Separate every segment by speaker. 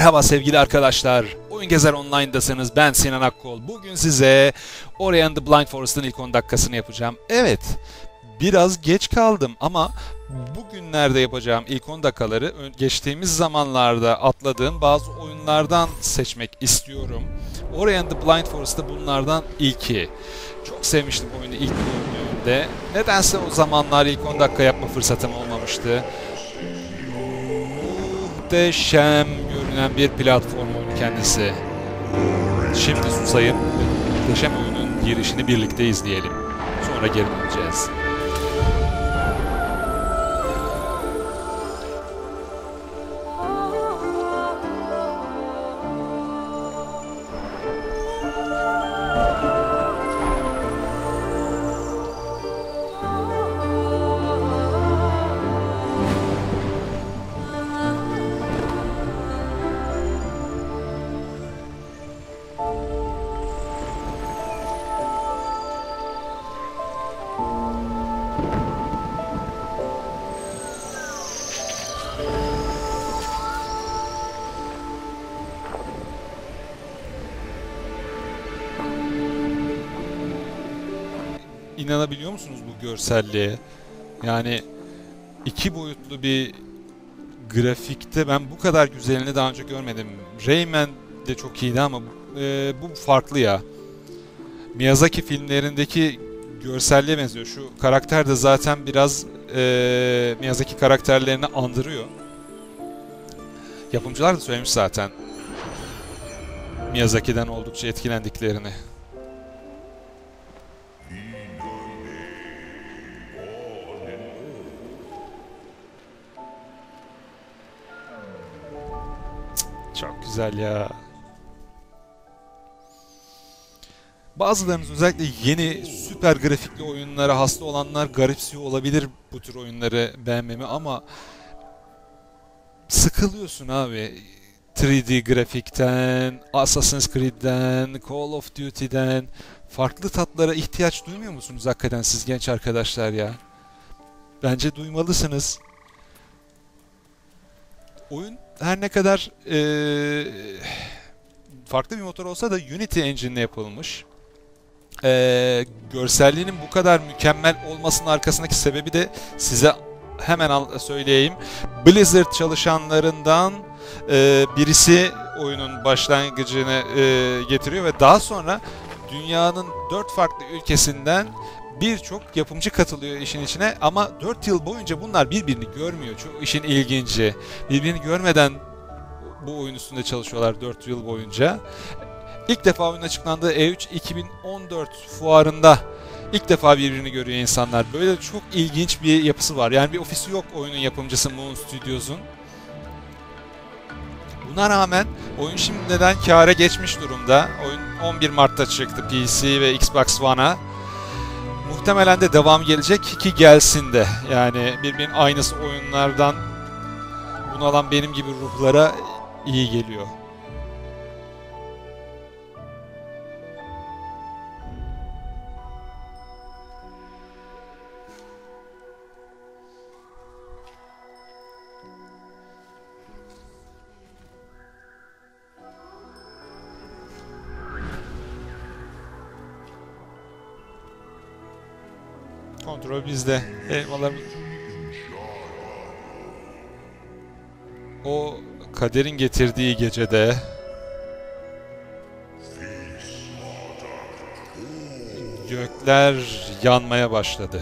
Speaker 1: Merhaba sevgili arkadaşlar. Oyun Gezer Online'dasınız. Ben Sinan Akkol. Bugün size Ori and the Blind Forest'ın ilk 10 dakikasını yapacağım. Evet, biraz geç kaldım ama bugünlerde yapacağım ilk 10 dakikaları geçtiğimiz zamanlarda atladığım bazı oyunlardan seçmek istiyorum. Ori and the Blind Forest'ta bunlardan ilki. Çok sevmiştim oyunu ilk gördüğümde. Nedense o zamanlar ilk 10 dakika yapma fırsatım olmamıştı muhteşem görünen bir platform oyunu kendisi. Şimdi susayım ve muhteşem oyunun girişini birlikte izleyelim. Sonra geri döneceğiz. İnanabiliyor musunuz bu görselliğe? Yani iki boyutlu bir grafikte ben bu kadar güzelini daha önce görmedim. Rayman de çok iyiydi ama e, bu farklı ya. Miyazaki filmlerindeki görselliğe benziyor. Şu karakter de zaten biraz e, Miyazaki karakterlerini andırıyor. Yapımcılar da söylemiş zaten. Miyazaki'den oldukça etkilendiklerini. Güzel ya. Bazılarınız özellikle yeni süper grafikli oyunlara hasta olanlar garipsiyor olabilir bu tür oyunları beğenmemi ama sıkılıyorsun abi. 3D grafikten, Assassin's Creed'den, Call of Duty'den farklı tatlara ihtiyaç duymuyor musunuz hakikaten siz genç arkadaşlar ya? Bence duymalısınız. Oyun her ne kadar eee, farklı bir motor olsa da Unity Engine'le yapılmış. Eee, görselliğinin bu kadar mükemmel olmasının arkasındaki sebebi de size hemen söyleyeyim. Blizzard çalışanlarından eee, birisi oyunun başlangıcını eee, getiriyor ve daha sonra dünyanın dört farklı ülkesinden birçok yapımcı katılıyor işin içine ama 4 yıl boyunca bunlar birbirini görmüyor. Çok işin ilginci. Birbirini görmeden bu oyun üstünde çalışıyorlar 4 yıl boyunca. İlk defa oyun açıklandığı E3 2014 fuarında ilk defa birbirini görüyor insanlar. Böyle çok ilginç bir yapısı var. Yani bir ofisi yok oyunun yapımcısı Moon Studios'un. Buna rağmen oyun şimdiden kâra geçmiş durumda. Oyun 11 Mart'ta çıktı PC ve Xbox One'a. Muhtemelen de devam gelecek ki gelsin de. Yani birbirinin aynısı oyunlardan bunalan benim gibi ruhlara iyi geliyor. Kontrol bizde. Elmalar... O kaderin getirdiği gecede gökler yanmaya başladı.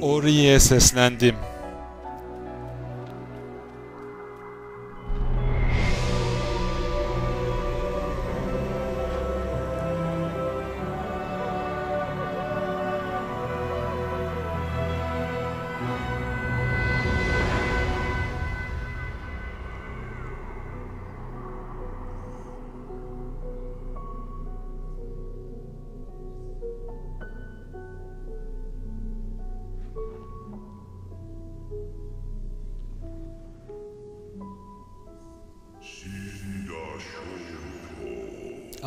Speaker 1: Ori'ye seslendim.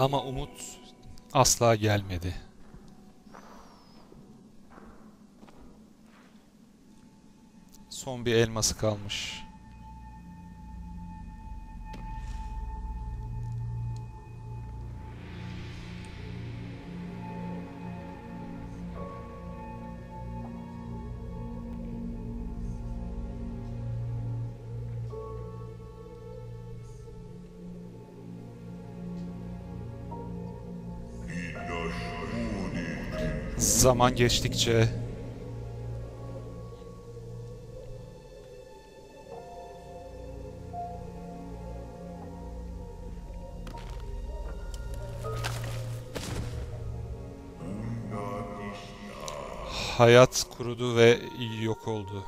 Speaker 1: ama umut asla gelmedi. Son bir elması kalmış. Zaman geçtikçe hayat kurudu ve yok oldu.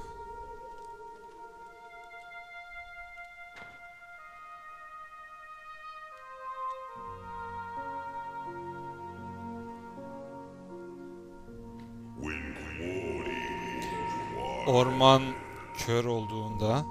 Speaker 1: Orman kör olduğunda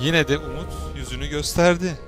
Speaker 1: yine de umut yüzünü gösterdi.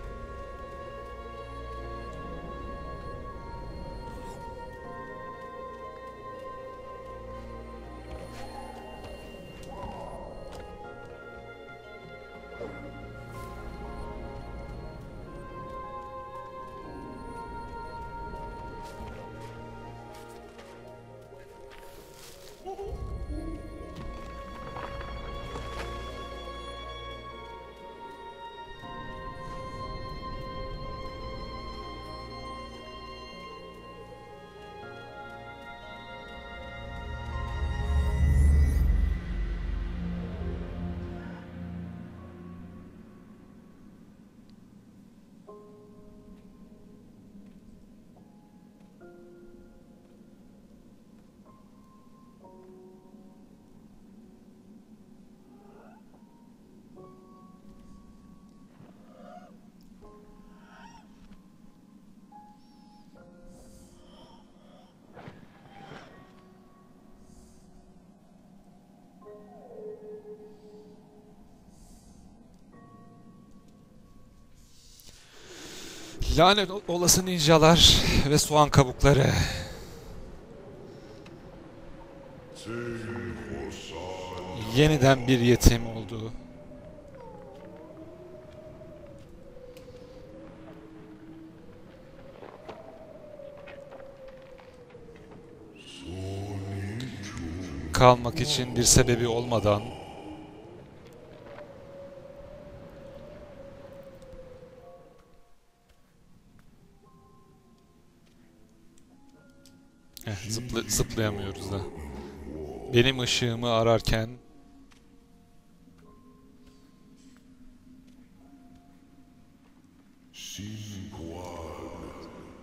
Speaker 1: Lanet ol- olası ninjalar ve soğan kabukları. Yeniden bir yetim oldu. Kalmak için bir sebebi olmadan Benim ışığımı ararken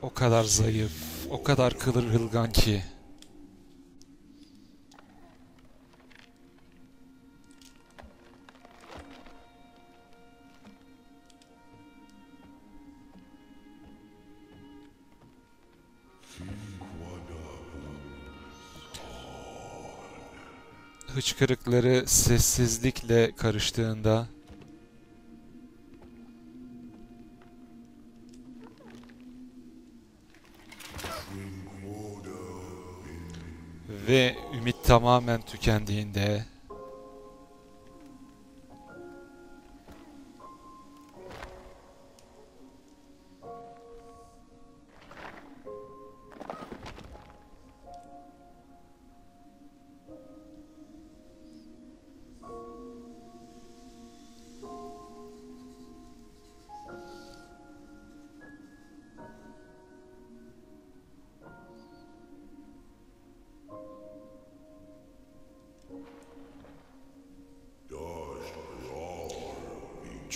Speaker 1: o kadar zayıf, o kadar kıvırılgan ki. Hıçkırıkları sessizlikle karıştığında ve ümit tamamen tükendiğinde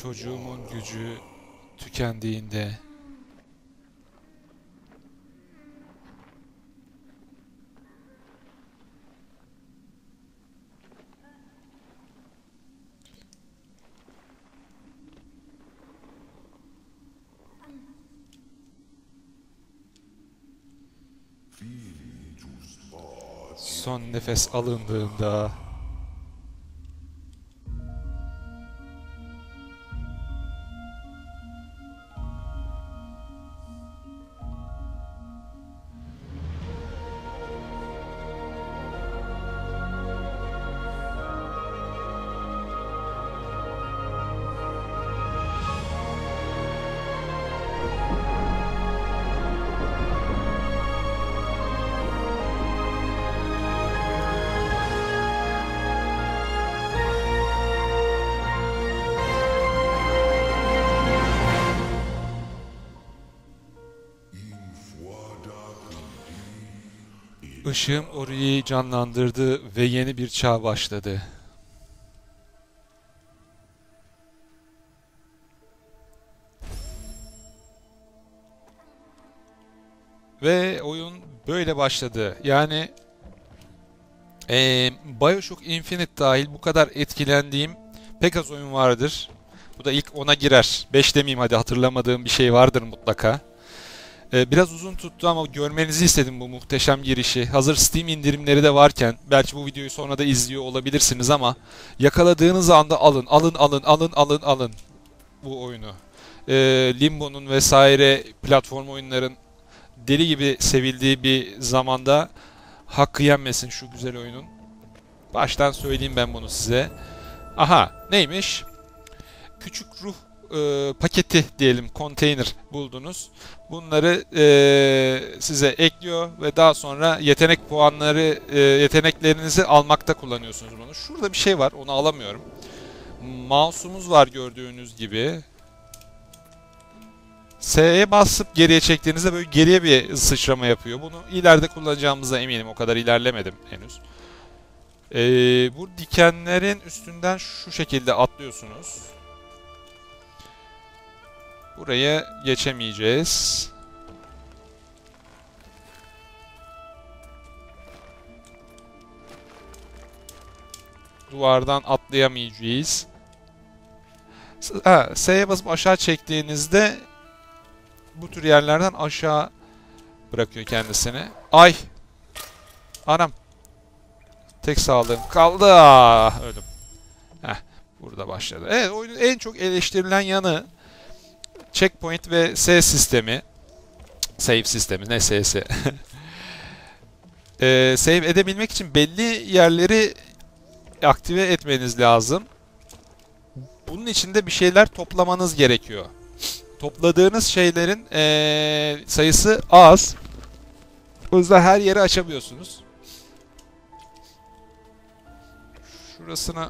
Speaker 1: çocuğumun gücü tükendiğinde son nefes alındığında Işığım orayı canlandırdı ve yeni bir çağ başladı. Ve oyun böyle başladı. Yani ee, Bioshock Infinite dahil bu kadar etkilendiğim pek az oyun vardır. Bu da ilk ona girer. 5 demeyeyim hadi hatırlamadığım bir şey vardır mutlaka. Ee, biraz uzun tuttu ama görmenizi istedim bu muhteşem girişi. Hazır Steam indirimleri de varken belki bu videoyu sonra da izliyor olabilirsiniz ama yakaladığınız anda alın, alın, alın, alın, alın, alın bu oyunu. Ee, Limbo'nun vesaire platform oyunların deli gibi sevildiği bir zamanda hakkı yenmesin şu güzel oyunun. Baştan söyleyeyim ben bunu size. Aha neymiş? Küçük ruh e, paketi diyelim, konteyner buldunuz. Bunları e, size ekliyor ve daha sonra yetenek puanları, e, yeteneklerinizi almakta kullanıyorsunuz bunu. Şurada bir şey var, onu alamıyorum. Mouse'umuz var gördüğünüz gibi. S'ye basıp geriye çektiğinizde böyle geriye bir sıçrama yapıyor. Bunu ileride kullanacağımıza eminim. O kadar ilerlemedim henüz. Ee, bu dikenlerin üstünden şu şekilde atlıyorsunuz. Buraya geçemeyeceğiz. Duvardan atlayamayacağız. Ha, S'ye basıp aşağı çektiğinizde bu tür yerlerden aşağı bırakıyor kendisini. Ay! Anam! Tek sağlığım kaldı. Ah, öldüm. Heh, burada başladı. Evet, oyunun en çok eleştirilen yanı checkpoint ve S sistemi. Save sistemi, ne S'si. ee, save edebilmek için belli yerleri aktive etmeniz lazım. Bunun için de bir şeyler toplamanız gerekiyor topladığınız şeylerin ee, sayısı az. O yüzden her yeri açamıyorsunuz. Şurasını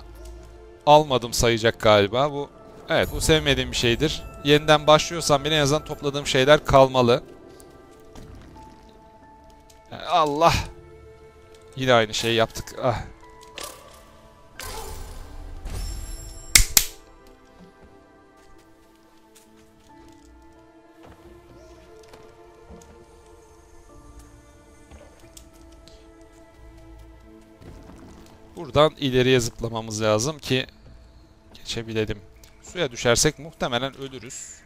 Speaker 1: almadım sayacak galiba. Bu evet bu sevmediğim bir şeydir. Yeniden başlıyorsam bile en azından topladığım şeyler kalmalı. Allah. Yine aynı şeyi yaptık. Ah. Buradan ileriye zıplamamız lazım ki geçebilelim. Suya düşersek muhtemelen ölürüz.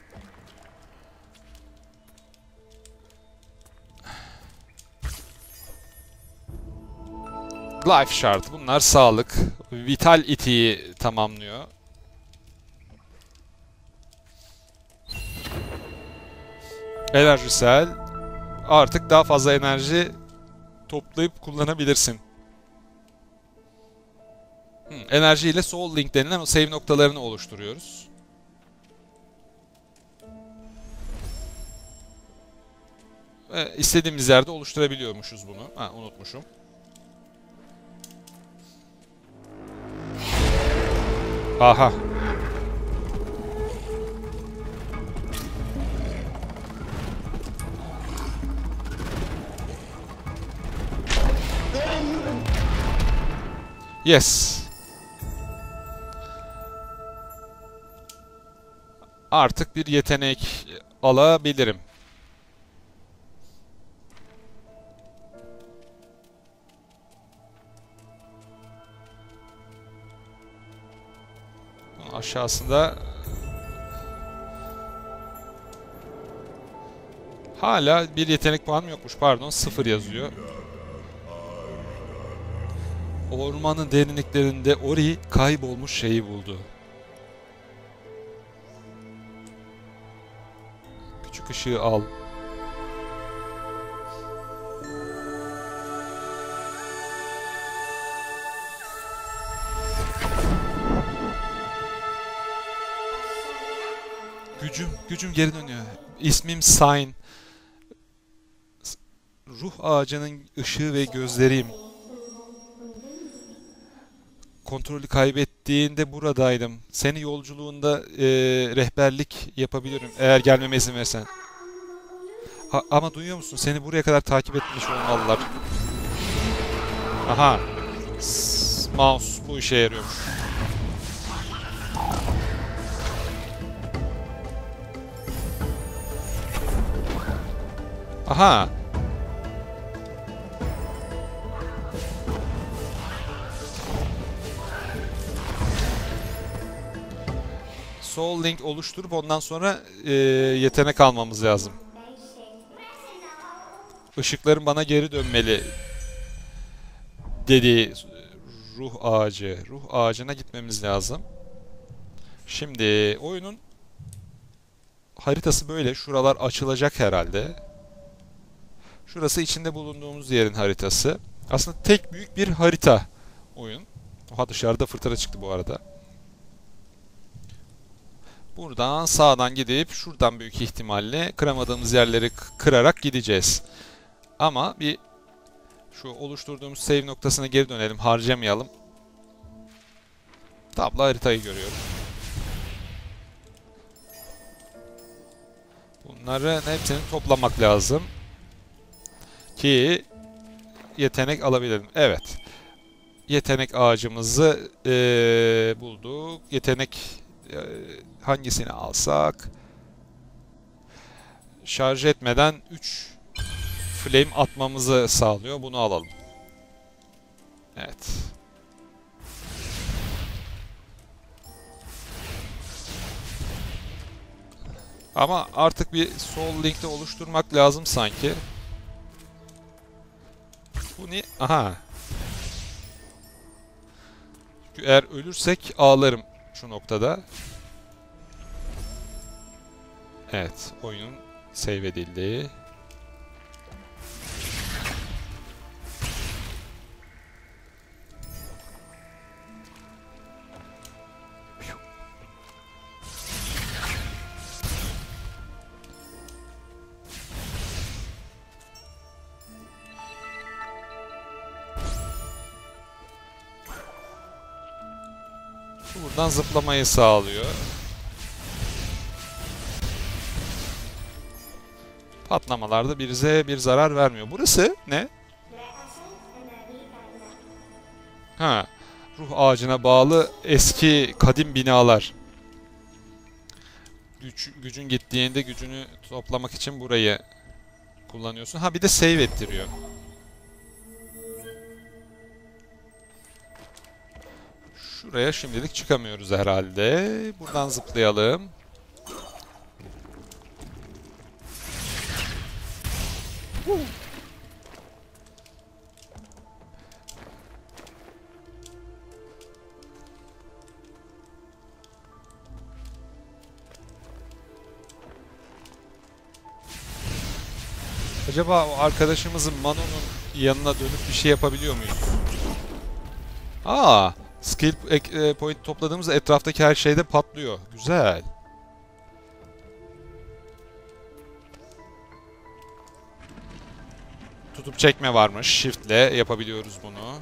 Speaker 1: Life şart. Bunlar sağlık. Vital itiyi tamamlıyor. Enerjisel. Artık daha fazla enerji toplayıp kullanabilirsin. Hmm, enerji ile soul link denilen save noktalarını oluşturuyoruz. Ve istediğimiz yerde oluşturabiliyormuşuz bunu. Ha, unutmuşum. Aha. Yes. Artık bir yetenek alabilirim. Aşağısında hala bir yetenek puanım yokmuş. Pardon sıfır yazıyor. Ormanın derinliklerinde Ori kaybolmuş şeyi buldu. Küçük ışığı al. Gücüm, gücüm geri dönüyor. İsmim Sign. S- Ruh ağacının ışığı ve gözleriyim. Kontrolü kaybettiğinde buradaydım. Seni yolculuğunda e, rehberlik yapabilirim eğer gelmeme izin versen. Ha- ama duyuyor musun? Seni buraya kadar takip etmiş olmalılar. Aha. S- mouse bu işe yarıyormuş. Aha. Soul Link oluşturup ondan sonra e, yetenek almamız lazım. Işıkların bana geri dönmeli dedi ruh ağacı. Ruh ağacına gitmemiz lazım. Şimdi oyunun haritası böyle. Şuralar açılacak herhalde. Şurası içinde bulunduğumuz yerin haritası. Aslında tek büyük bir harita oyun. Oha dışarıda fırtına çıktı bu arada. Buradan sağdan gidip şuradan büyük ihtimalle kıramadığımız yerleri kırarak gideceğiz. Ama bir şu oluşturduğumuz save noktasına geri dönelim. Harcamayalım. Tablo haritayı görüyorum. Bunların hepsini toplamak lazım. Ki yetenek alabilelim. Evet. Yetenek ağacımızı eee, bulduk. Yetenek eee, hangisini alsak? Şarj etmeden 3 flame atmamızı sağlıyor. Bunu alalım. Evet. Ama artık bir Soul Link'te oluşturmak lazım sanki. Bu ne? Aha. Çünkü eğer ölürsek ağlarım şu noktada. Evet, oyunun save edildi. Buradan zıplamayı sağlıyor. Patlamalarda bize bir zarar vermiyor. Burası ne? Ha, ruh ağacına bağlı eski kadim binalar. Güç, gücün gittiğinde gücünü toplamak için burayı kullanıyorsun. Ha bir de save ettiriyor. Şuraya şimdilik çıkamıyoruz herhalde. Buradan zıplayalım. Acaba o arkadaşımızın Mano'nun yanına dönüp bir şey yapabiliyor muyuz? Aa, skill e, point topladığımızda etraftaki her şeyde patlıyor. Güzel. Tutup çekme varmış. Shift'le yapabiliyoruz bunu.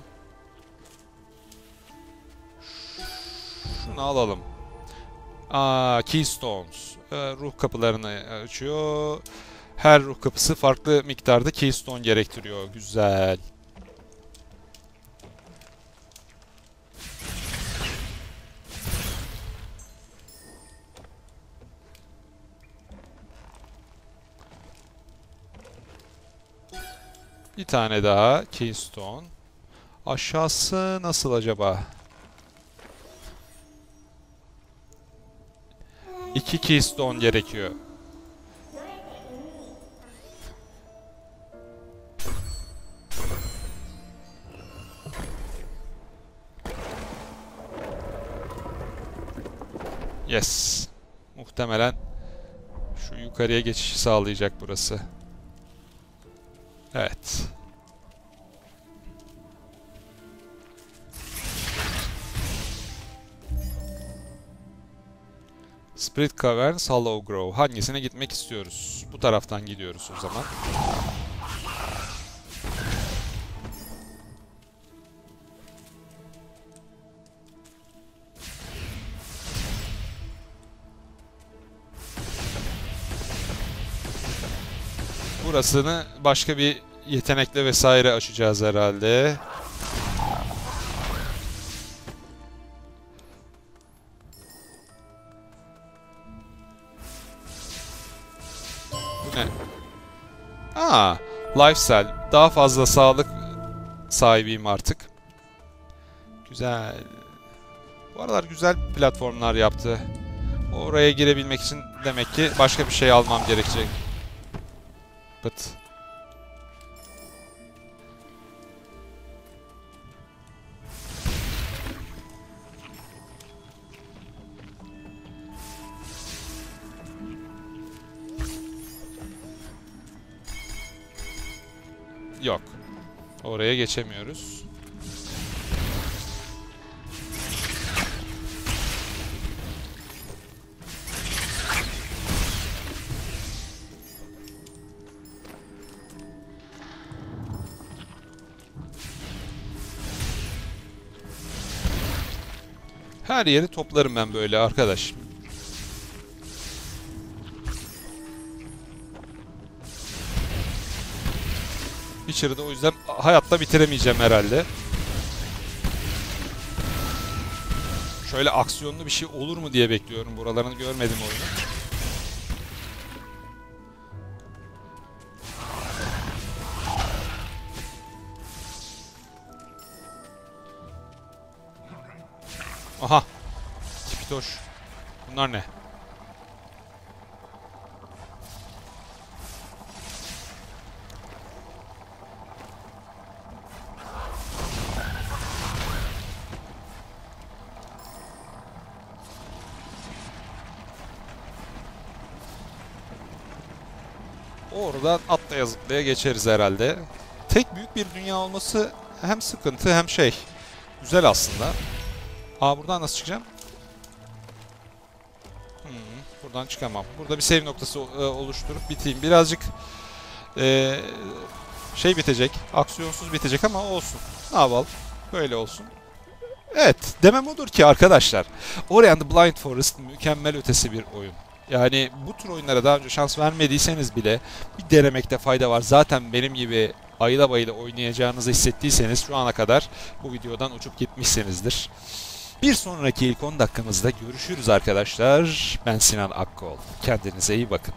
Speaker 1: Şunu alalım. Aa, Keystones. Ee, ruh kapılarını açıyor. Her ruh kapısı farklı miktarda Keystone gerektiriyor. Güzel. Bir tane daha Keystone. Aşağısı nasıl acaba? İki Keystone gerekiyor. Yes. Muhtemelen şu yukarıya geçişi sağlayacak burası. Evet. Spirit Caverns, Hollow Grove. Hangisine gitmek istiyoruz? Bu taraftan gidiyoruz o zaman. Burasını başka bir yetenekle vesaire açacağız herhalde. Bu ne? Aa, lifestyle. Daha fazla sağlık sahibiyim artık. Güzel. Bu aralar güzel platformlar yaptı. Oraya girebilmek için demek ki başka bir şey almam gerekecek. Pıt. Yok. Oraya geçemiyoruz. Her yeri toplarım ben böyle arkadaş. Witcher'ı da o yüzden hayatta bitiremeyeceğim herhalde. Şöyle aksiyonlu bir şey olur mu diye bekliyorum. Buralarını görmedim oyunu. Tipitoş. Bunlar ne? Oradan atlaya zıplaya geçeriz herhalde. Tek büyük bir dünya olması hem sıkıntı hem şey. Güzel aslında. Aa buradan nasıl çıkacağım? Buradan çıkamam. Burada bir save noktası e, oluşturup biteyim. Birazcık e, şey bitecek. Aksiyonsuz bitecek ama olsun. Ne yapalım? Böyle olsun. Evet, demem odur ki arkadaşlar. Ori Blind Forest mükemmel ötesi bir oyun. Yani bu tür oyunlara daha önce şans vermediyseniz bile bir denemekte fayda var. Zaten benim gibi ayıla bayıla oynayacağınızı hissettiyseniz şu ana kadar bu videodan uçup gitmişsinizdir. Bir sonraki ilk 10 dakikamızda görüşürüz arkadaşlar. Ben Sinan Akkol. Kendinize iyi bakın.